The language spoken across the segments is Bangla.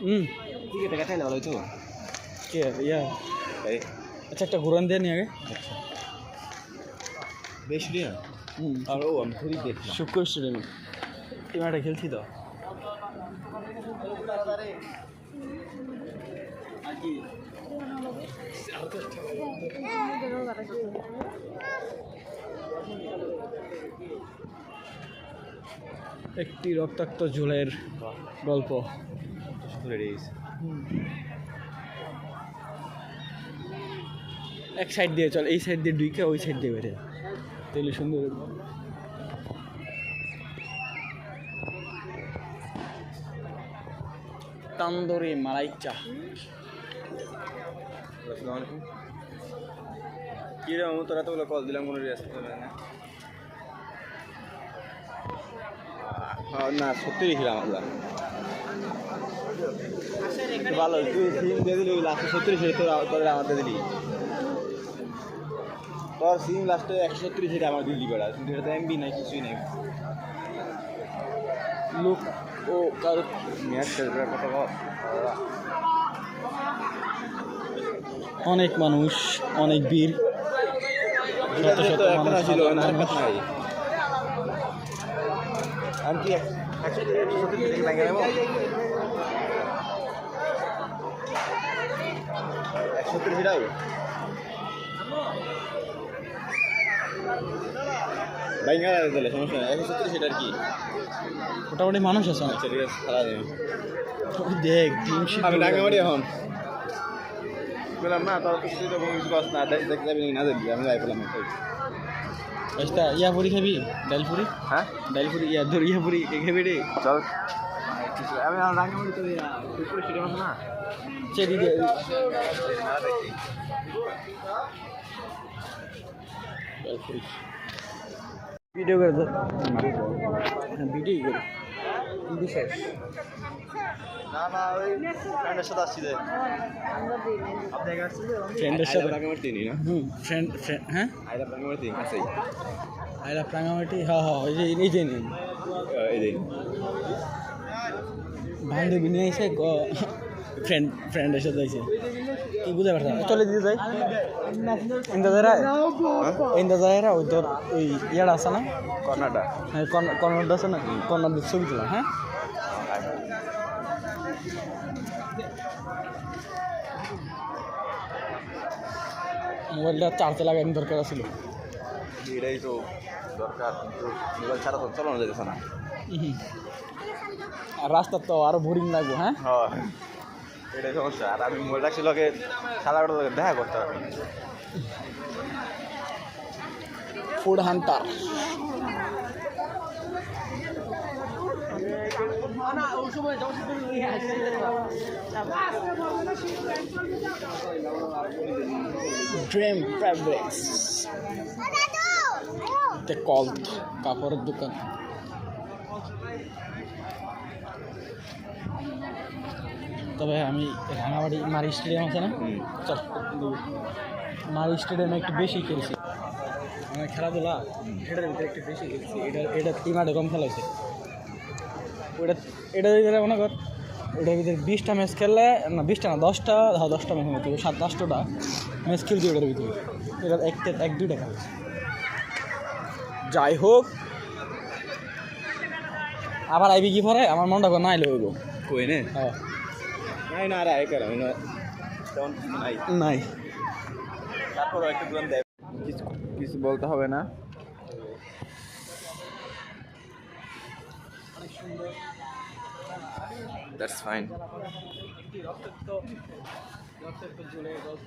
হুম। ঠিক আছে টাকা ভালো হইতো কে ইয়া। আচ্ছা একটা ঘুরান দিয়ে নি আগে বেশ রিয়া হুম। আর ও আমি ঘুরি দেখলাম। শুক্র স্টেডিয়ামে। টিমাটা খেলছি তো। একটি রক্তাক্ত ঝোলের গল্প। দিয়েছি এক সাইড দিয়ে চল এই সাইড দিয়ে ঢুকে ওই সাইড দিয়ে বেরে। তাহলে সুন্দর হবে। তান্দুরি মালাই চা আসসালামু আলাইকুম। কি রে তোরা তো বলে কল দিলাম কোনো রেসপন্স হবে না? না সত্যি রেখিলাম আমরা। ভালো তুই সিম দিয়ে দিলি লাস্টে সত্তর সেটা তোর তোর আমাদের দিলি। তোর সিম লাস্টে একশো সত্তর সেটা আমার দিলি বেড়া কিন্তু এটা তো এমবি নাই কিছুই নাই। লোক ও কারও মেয়াদ শেষ কথা বল অনেক মানুষ অনেক বীর শত শত মানুষ, ছিল হাজার না মানুষ। নাই। আমি কি এক- একশো একশো সত্তর লাগে নেব একশো সত্তর সেটাও বাইঙ্গা দিলে সমস্যা নেই। একশো সত্তর সেটা আর কি? মোটামুটি মানুষ আছে আচ্ছা ঠিক আছে খারাপ নেই দেখ আমি এখন। বললাম না তোর তো কিছু না যাবি না দেখবি আমি যাই পেলাম আচ্ছা ইয়া পুরি খাবি? ডাল পুরি হ্যাঁ? ডাল পুরি ইয়া ধর ইয়া পুরি খাবি রে? চল। আমি তো পুকুরে না। চেরি দিয়ে ভিডিও করে তো ভিডিও করে বিশেষ না না ওই ফ্রেন্ডের সাথে আসছি আসছেন ফ্রেন্ডের সাথে রাঙামাটি নি না? হুম ফ্রেন্ড ফ্রেন্ড হ্যাঁ? আইলা রাঙামাটি কাছেই আইলা প্রাঙ্গামাটি হ্যাঁ হ্যাঁ যে এই যে নিন এই দিন বান্ধবী নিয়ে এসে ফ্রেন্ড ফ্রেন্ডের সাথে আইসে কি বুঝতে পারতাম? চলে দিতে যাই ইন্দা যারা ইন্দা যারা ওই তোর ওই ইয়াটা আছে না? কর্নাটা হ্যাঁ কর্নারটা আছে না? কর্নার ছবি তোলা হ্যাঁ? মোবাইলটা চার্জে লাগানো দরকার ছিল এটাই তো দরকার মোবাইল ছাড়া তো চলানো যেতেছে না। আর রাস্তা তো আরও বোরিং লাগবে হ্যাঁ? হ্যাঁ। এটাই সমস্যা। আর আমি মোবাইল রাখছি লোকে সাদা দেখা করতে হবে ফুড হান্টার ড্রিম ফ্যাব্রিক্স তে কল্ট কাপড়ের দোকান। তবে আমি রাঙাবাড়ি মারি স্টেডিয়াম আছে না? চল, মারি স্টেডিয়ামে একটু বেশি খেলছি। মানে খেলাধুলা এটার ভিতরে একটু বেশি খেলছি। এটা এটা টিমাটে কম খেলা হয়েছে। ওটা এটার ভিতরে মনে কর ওটার ভিতরে বিশটা ম্যাচ খেললে, না, বিশটা না, দশটা হ্যাঁ দশটা ম্যাচ হতে সাত আটটা ম্যাচ খেলছি ওটার ভিতরে। এটা একটা এক, দুইটা খেলা যাই হোক আবার আইবি কি পরে? আমার মনটা না আইলে হইব। কই নে? নাই না আরে আইকার আমি নাই। নাই। তারপর একটু গুণ দে কিছু কিছু বলতে হবে না। দ্যাটস ফাইন রক্তের তো জুড়ে গল্প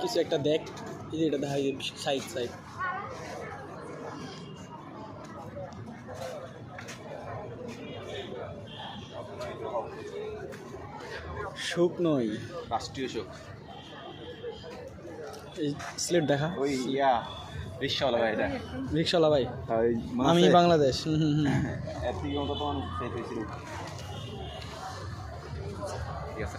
কিছু একটা দেখ এই যে এটা দেখা সাইড সাইড শুকনোই রাষ্ট্রীয় শোক এই স্লেট দেখা। ওই ইয়া রিক্সাওয়ালা ভাই এটা। রিক্সাওয়ালা ভাই। আমি বাংলাদেশ। ঠিক আছে